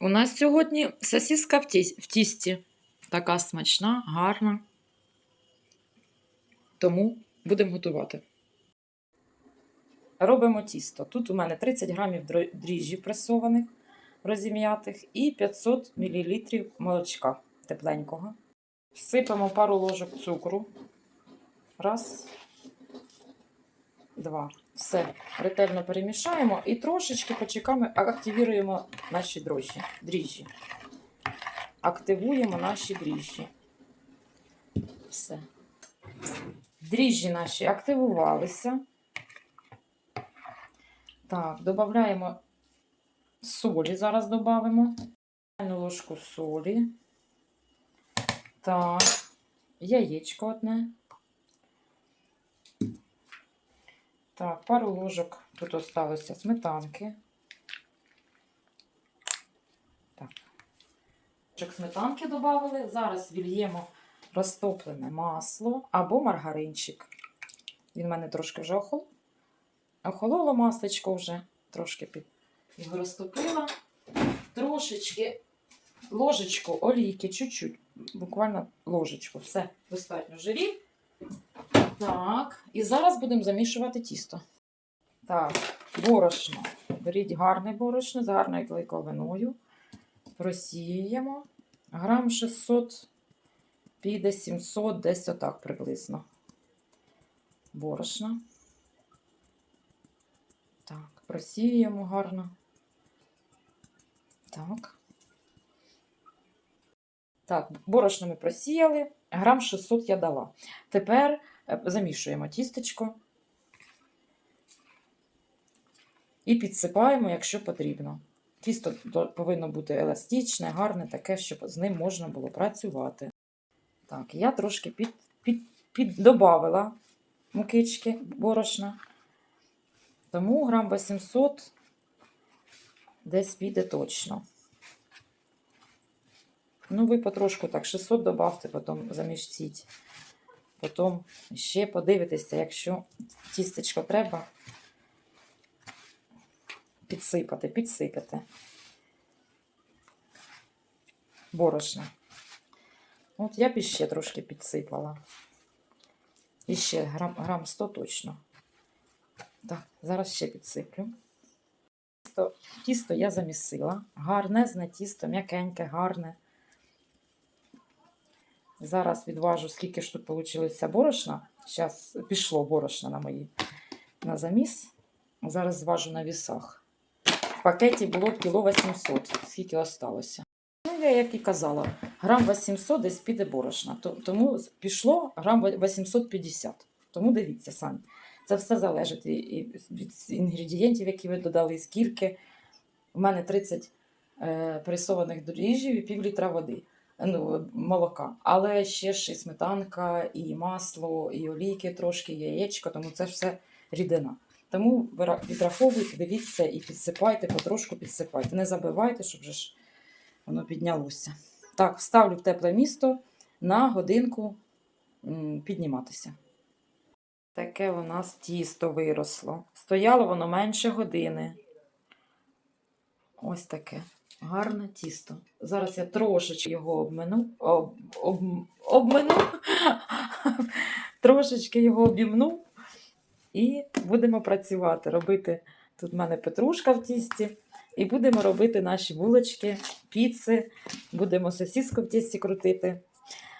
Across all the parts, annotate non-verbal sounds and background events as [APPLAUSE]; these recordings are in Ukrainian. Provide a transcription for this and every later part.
У нас сьогодні сосиска в, тіс- в тісті. Така смачна, гарна. Тому будемо готувати. Робимо тісто. Тут у мене 30 грамів дріжджів пресованих, розім'ятих і 500 мл молочка тепленького. Всипемо пару ложок цукру. Раз, два. Все. Ретельно перемішаємо і трошечки почекаємо, активіруємо наші дрожжі, дріжджі. Активуємо наші дріжджі. Все. Дріжджі наші активувалися. Так, додаємо солі. Зараз додамо. Одну ложку солі. Так, яєчко одне. Так, пару ложок тут осталося сметанки. Так. Ложок сметанки додали. Зараз вільємо розтоплене масло або маргаринчик. Він в мене трошки вже охолов. Охололо маслечко вже, трошки під його розтопила. Трошечки ложечку олійки, чуть-чуть, буквально ложечку. Все, достатньо жирів. Так, і зараз будемо замішувати тісто. Так, борошно. Беріть гарне борошно з гарною клейковиною. Просіємо. Грам 600, піде 700, десь отак приблизно. Борошна. Так, просіємо гарно. Так. Так, борошно ми просіяли. Грам 600 я дала. Тепер е, замішуємо тістечко і підсипаємо, якщо потрібно. Тісто повинно бути еластичне, гарне, таке, щоб з ним можна було працювати. Так, я трошки під, під, під добавила мукички борошна. Тому грам 800 десь піде точно. Ну, ви потрошку так 600 добавте, потім заміщіть. Потім ще подивитися, якщо тістечко треба підсипати, підсипати. Борошно. От я б ще трошки підсипала. І ще грам, грам 100 точно. Так, зараз ще підсиплю. Тісто, тісто я замісила. Гарнезне тісто, м'якеньке, гарне. Зараз відважу, скільки ж тут вийшло борошна. Зараз пішло борошна на мої на заміс. Зараз зважу на вісах. В пакеті було кіло 800, скільки осталося. Ну, я як і казала, грам 800 десь піде борошна. Тому пішло грам 850. Тому дивіться самі. Це все залежить і- від інгредієнтів, які ви додали, і скільки. У мене 30 е, пресованих дріжджів і пів літра води ну, молока. Але ще ж і сметанка, і масло, і олійки трошки, і яєчко, тому це ж все рідина. Тому відраховуйте, дивіться і підсипайте, потрошку підсипайте. Не забивайте, щоб вже ж воно піднялося. Так, ставлю в тепле місто на годинку підніматися. Таке у нас тісто виросло. Стояло воно менше години. Ось таке. Гарне тісто. Зараз я трошечки його обмину. Об, об, обмину. [LAUGHS] трошечки його обімну. І будемо працювати. Робити тут в мене петрушка в тісті. І будемо робити наші булочки, піци. Будемо сосиску в тісті крутити.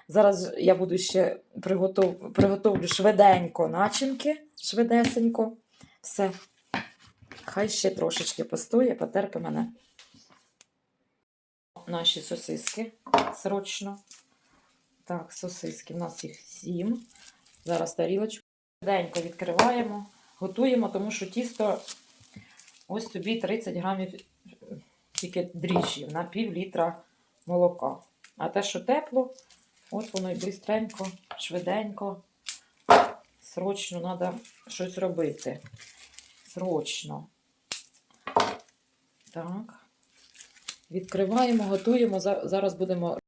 Зараз я буду ще приготов... приготовлю швиденько начинки, швидесенько. Все. Хай ще трошечки постоє, потерпи мене наші сосиски срочно. Так, сосиски. У нас їх сім. Зараз тарілочку. Швиденько відкриваємо, готуємо, тому що тісто ось тобі 30 грамів тільки дріжджів на пів літра молока. А те, що тепло, от воно і бистренько, швиденько. Срочно треба щось робити. Срочно. Так. Відкриваємо, готуємо. Зараз будемо.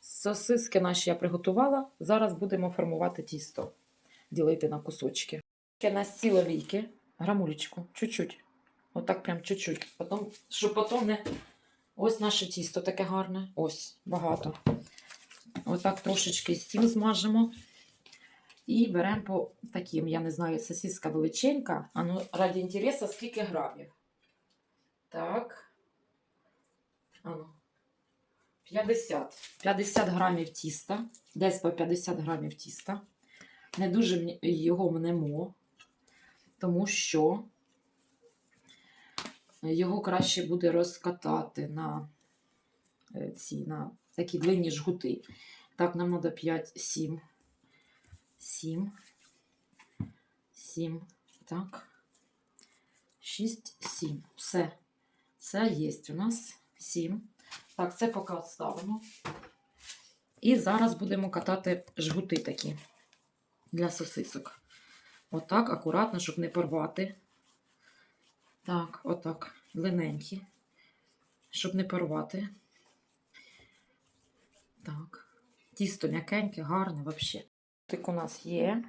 Сосиски наші я приготувала. Зараз будемо формувати тісто. Ділити на кусочки. На стіл олійки, грамулечку, чуть-чуть. Отак прям чуть-чуть. Потім, щоб потім не, Ось наше тісто таке гарне. Ось, багато. Отак трошечки стіл змажемо. І беремо по таким, я не знаю, сосиска величенька. А ну, раді інтересу, скільки грамів. Так. Ану. 50. 50 грамів тіста. Десь по 50 грамів тіста. Не дуже його мнемо, тому що його краще буде розкатати на е, ці, на такі длинні жгути. Так, нам треба 5, 7. 7. 7. Так. 6, 7. Все. Це є у нас 7. Так, це поки відставимо. І зараз будемо катати жгути такі для сосисок. Отак, акуратно, щоб не порвати. Так, отак, длинненькі, щоб не порвати. Так. Тісто м'якеньке, гарне взагалі. Хвостик у нас є.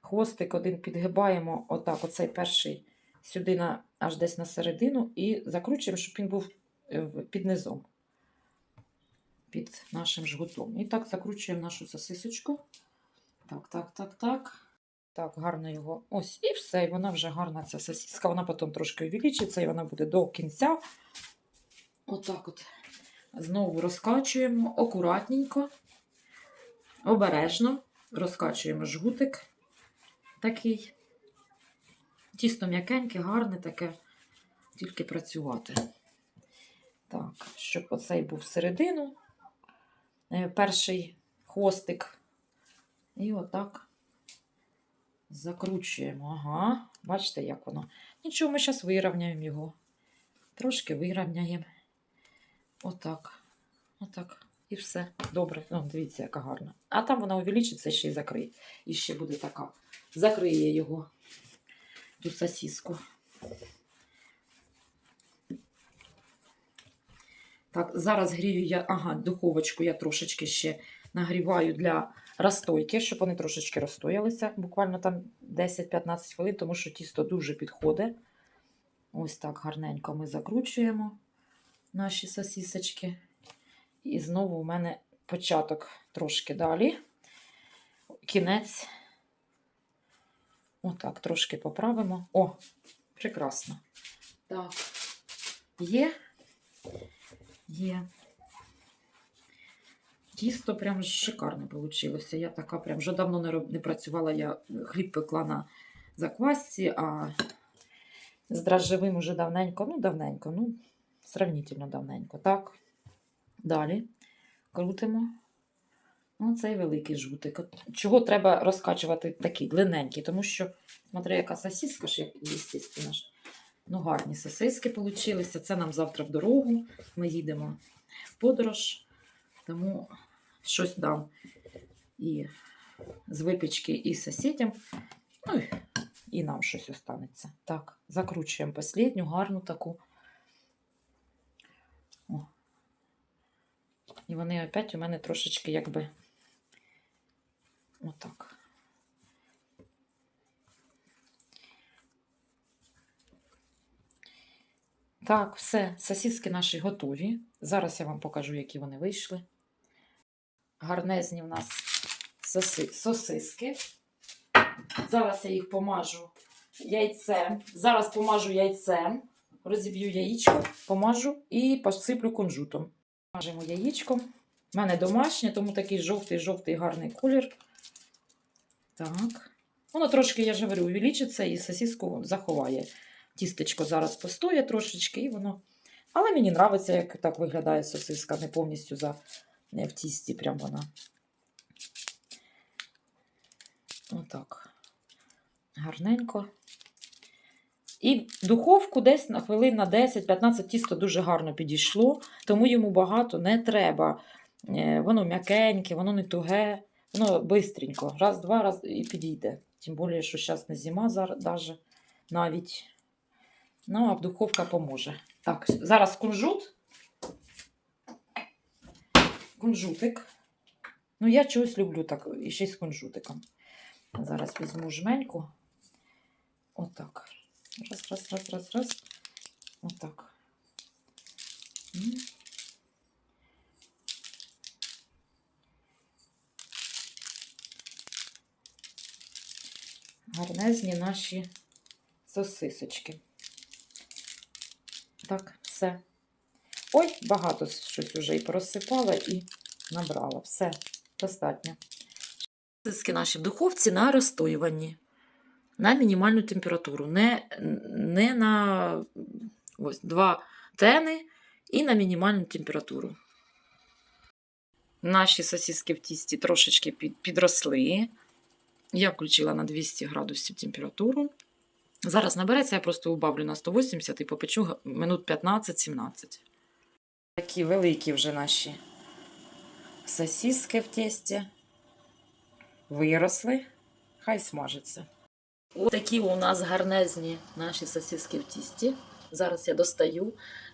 Хвостик один підгибаємо, отак, оцей перший сюди на, аж десь на середину, і закручуємо, щоб він був під низом. Під нашим жгутом. І так закручуємо нашу сосисочку. Так, так, так, так. Так, гарно його. Ось, і все. І вона вже гарна, ця сосиска. Вона потім трошки увеличиться, і вона буде до кінця. Отак от. Знову розкачуємо акуратненько, обережно. Розкачуємо жгутик такий. Тісто м'якеньке, гарне таке, тільки працювати. Так, щоб оцей був всередину. Е, Перший хвостик. І отак закручуємо. Ага, бачите, як воно. Нічого, ми зараз вирівняємо його. Трошки вирівняємо. Отак. Отак. І все. Добре. Ну, дивіться, яка гарна. А там вона увеличиться ще й закриє. І ще буде така. Закриє його ту сосиску. Так, зараз грію я, ага, духовочку я трошечки ще нагріваю для розстойки, щоб вони трошечки розстоялися, буквально там 10-15 хвилин, тому що тісто дуже підходить. Ось так гарненько ми закручуємо наші сосисочки. І знову у мене початок трошки далі. Кінець. Отак, трошки поправимо. О, прекрасно. Так, є. Є. Тісто прям шикарне вийшло. Я така прям вже давно не, роб... не працювала. Я хліб пекла на заквасці, а з дрожжевим уже давненько, ну, давненько, ну, сравнительно давненько. Так. Далі крутимо. Ну, цей великий жгутик. Чого треба розкачувати такий длинненький? Тому що, смотри, яка сосиска ж, як ж. Ну, гарні сосиски получилися. Це нам завтра в дорогу. Ми їдемо в подорож, тому щось дам і з випічки, і сусідям. Ну, і- нам щось останеться. Так, закручуємо останню гарну таку. О. І вони опять у мене трошечки якби отак. Так, все, сосиски наші готові. Зараз я вам покажу, які вони вийшли. Гарнезні в нас соси, сосиски. Зараз я їх помажу яйцем. Зараз помажу яйцем, розіб'ю яєчко, помажу і посиплю кунжутом. Мажемо яєчком. У мене домашнє, тому такий жовтий-жовтий гарний колір. Так. Воно трошки, я ж говорю, увеличиться і сосиску заховає. Тістечко зараз постоє трошечки, і воно. Але мені подобається, як так виглядає сосиска, не повністю за... не в тісті, прям вона. Отак. Гарненько. І в духовку десь на хвилин на 10-15 тісто дуже гарно підійшло, тому йому багато не треба. Е, Воно м'якеньке, воно не туге, воно бистренько. Раз-два, раз і підійде. Тим більше, що зараз не зима зараз навіть. Ну, а в духовка поможе. Так, зараз кунжут. Кунжутик. Ну, я чогось люблю так, і ще з кунжутиком. Зараз візьму жменьку. Отак. Раз, раз, раз, раз, раз. Отак. Гарнезні наші сосисочки. Так, все. Ой, багато щось уже і порозсипала, і набрала. Все, достатньо. Сосиски наші в духовці на розстоюванні. На мінімальну температуру. Не, не на ось, два тени і на мінімальну температуру. Наші сосиски в тісті трошечки підросли. Я включила на 200 градусів температуру. Зараз набереться, я просто убавлю на 180 і попечу минут 15-17. Такі великі вже наші сосиски в тісті. Виросли. Хай смажаться. Ось такі у нас гарнезні наші сосиски в тісті. Зараз я достаю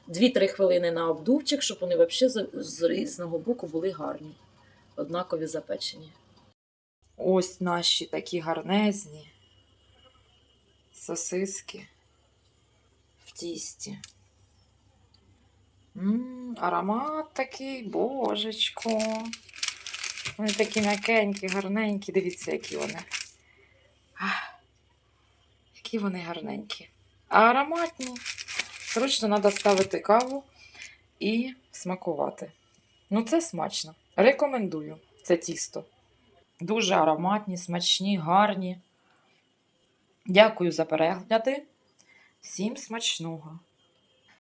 2-3 хвилини на обдувчик, щоб вони взагалі з, з різного боку були гарні, однакові запечені. Ось наші такі гарнезні сосиски в тісті. М, аромат такий, божечко. Вони такі м'якенькі, гарненькі. Дивіться, які вони. Ах, які вони гарненькі. А ароматні. Срочно треба ставити каву і смакувати. Ну, це смачно. Рекомендую це тісто. Дуже ароматні, смачні, гарні. Дякую за перегляди. Всім смачного!